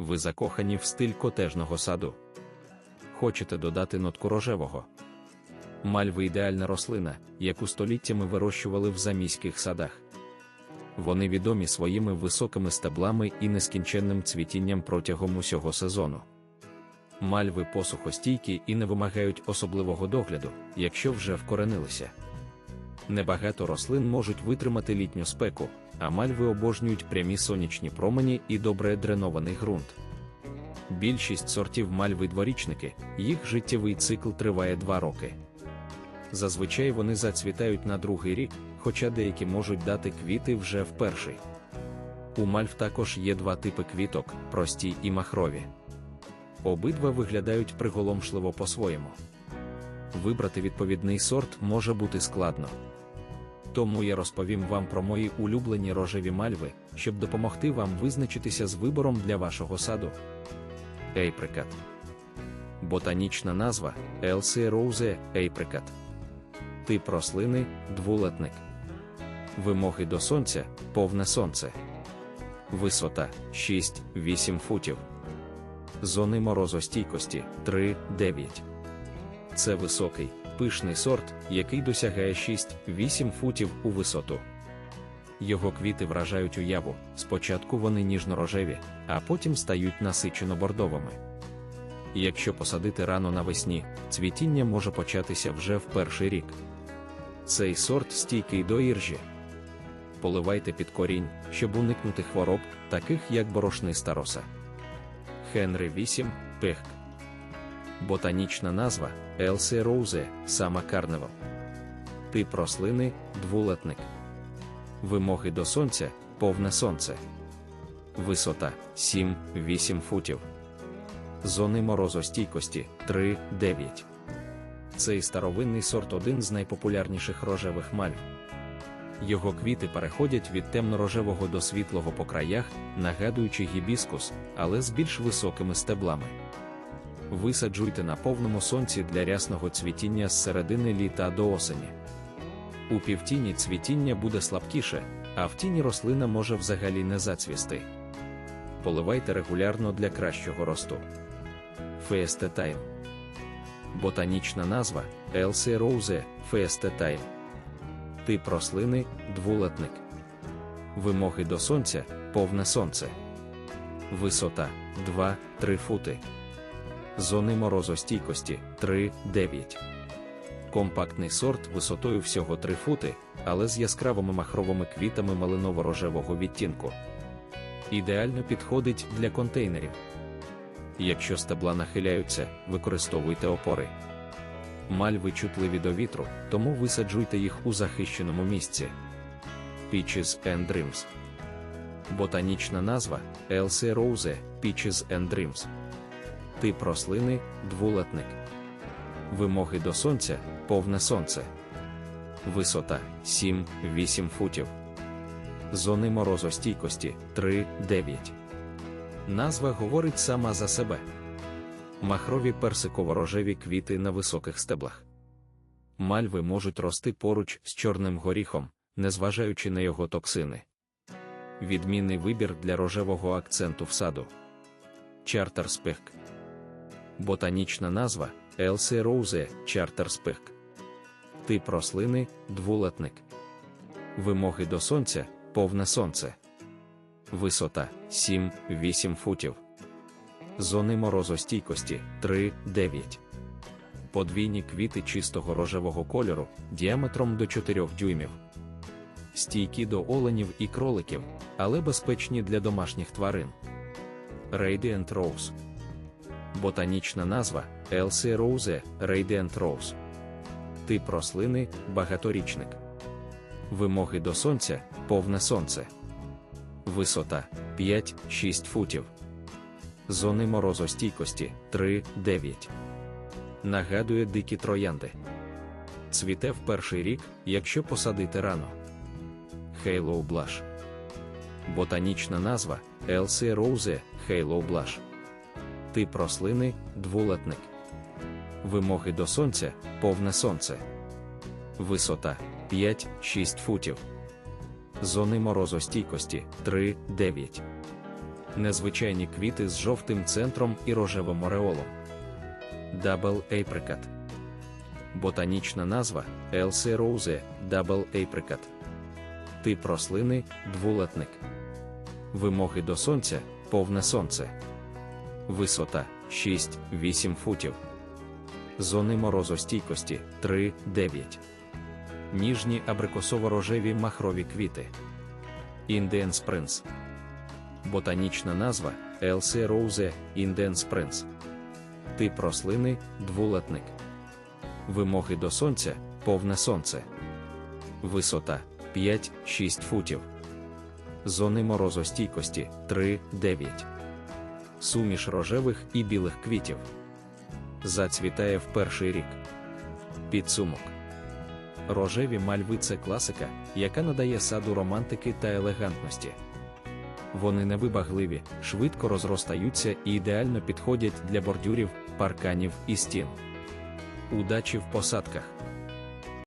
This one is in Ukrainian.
Ви закохані в стиль котежного саду. Хочете додати нотку рожевого? Мальви ідеальна рослина, яку століттями вирощували в заміських садах. Вони відомі своїми високими стеблами і нескінченним цвітінням протягом усього сезону. Мальви посухостійкі і не вимагають особливого догляду, якщо вже вкоренилися. Небагато рослин можуть витримати літню спеку, а мальви обожнюють прямі сонячні промені і добре дренований ґрунт. Більшість сортів мальви дворічники, їх життєвий цикл триває 2 роки. Зазвичай вони зацвітають на другий рік, хоча деякі можуть дати квіти вже в перший. У мальв також є два типи квіток прості і махрові. Обидва виглядають приголомшливо по-своєму. Вибрати відповідний сорт може бути складно. Тому я розповім вам про мої улюблені рожеві мальви, щоб допомогти вам визначитися з вибором для вашого саду. Ейприкат. Ботанічна назва Елсія Роузе Ейприкат. Тип рослини двулетник. Вимоги до сонця повне сонце. Висота 6-8 футів. Зони морозостійкості 3-9. Це високий, пишний сорт, який досягає 6-8 футів у висоту. Його квіти вражають уяву. Спочатку вони ніжно-рожеві, а потім стають насичено бордовими. Якщо посадити рано навесні, цвітіння може початися вже в перший рік. Цей сорт стійкий до іржі. Поливайте під корінь, щоб уникнути хвороб, таких як борошниста роса. Хенри 8 пехк. Ботанічна назва Елсі Роузе, сама Карневал. Тип рослини двулетник. Вимоги до сонця повне сонце. Висота 7-8 футів. Зони морозостійкості 3-9. Цей старовинний сорт один з найпопулярніших рожевих мальв. Його квіти переходять від темно-рожевого до світлого по краях, нагадуючи гібіскус, але з більш високими стеблами. Висаджуйте на повному сонці для рясного цвітіння з середини літа до осені. У півтіні цвітіння буде слабкіше, а в тіні рослина може взагалі не зацвісти. Поливайте регулярно для кращого росту. Феестетайм. Ботанічна назва Елсі Роузе Феестетайм. Тип рослини двулетник. Вимоги до сонця повне сонце. Висота 2-3 фути. Зони морозостійкості 3-9. Компактний сорт висотою всього 3 фути, але з яскравими махровими квітами малиново-рожевого відтінку. Ідеально підходить для контейнерів. Якщо стебла нахиляються, використовуйте опори. Мальви чутливі до вітру, тому висаджуйте їх у захищеному місці. Peaches and Dreams. Ботанічна назва Elsie Rose Peaches and Dreams. Тип рослини двулетник. Вимоги до сонця повне сонце. Висота 7-8 футів. Зони морозостійкості 3-9. Назва говорить сама за себе. Махрові персиково-рожеві квіти на високих стеблах. Мальви можуть рости поруч з чорним горіхом, незважаючи на його токсини. Відмінний вибір для рожевого акценту в саду. Чартер спек. Ботанічна назва Елсі Роузе Чартер спек. Тип рослини двулетник. Вимоги до сонця повне сонце. Висота 7-8 футів. Зони морозостійкості 3-9. Подвійні квіти чистого рожевого кольору діаметром до 4 дюймів. Стійкі до оленів і кроликів, але безпечні для домашніх тварин. Radiant Rose. Ботанічна назва Elsie Rose Radiant Rose. Тип рослини багаторічник. Вимоги до сонця повне сонце. Висота 5-6 футів. Зони морозостійкості 3-9. Нагадує дикі троянди. Цвіте в перший рік, якщо посадити рано. Halo Blush. Ботанічна назва Elsie Rose Halo Blush. Тип рослини двулетник. Вимоги до сонця повне сонце. Висота 5-6 футів. Зони морозостійкості 3-9. Незвичайні квіти з жовтим центром і рожевим ореолом. Double Apricot. Ботанічна назва Elsie Rose Double Apricot. Тип рослини двулетник. Вимоги до сонця повне сонце. Висота 6-8 футів. Зони морозостійкості 3-9. Ніжні абрикосово-рожеві махрові квіти. Indian Sprints. Ботанічна назва Elsie Rose Indian Sprints. Тип рослини двулетник. Вимоги до сонця повне сонце. Висота 5-6 футів. Зони морозостійкості 3-9. Суміш рожевих і білих квітів. Зацвітає в перший рік. Підсумок. Рожеві мальви це класика, яка надає саду романтики та елегантності. Вони невибагливі, швидко розростаються і ідеально підходять для бордюрів, парканів і стін. Удачі в посадках!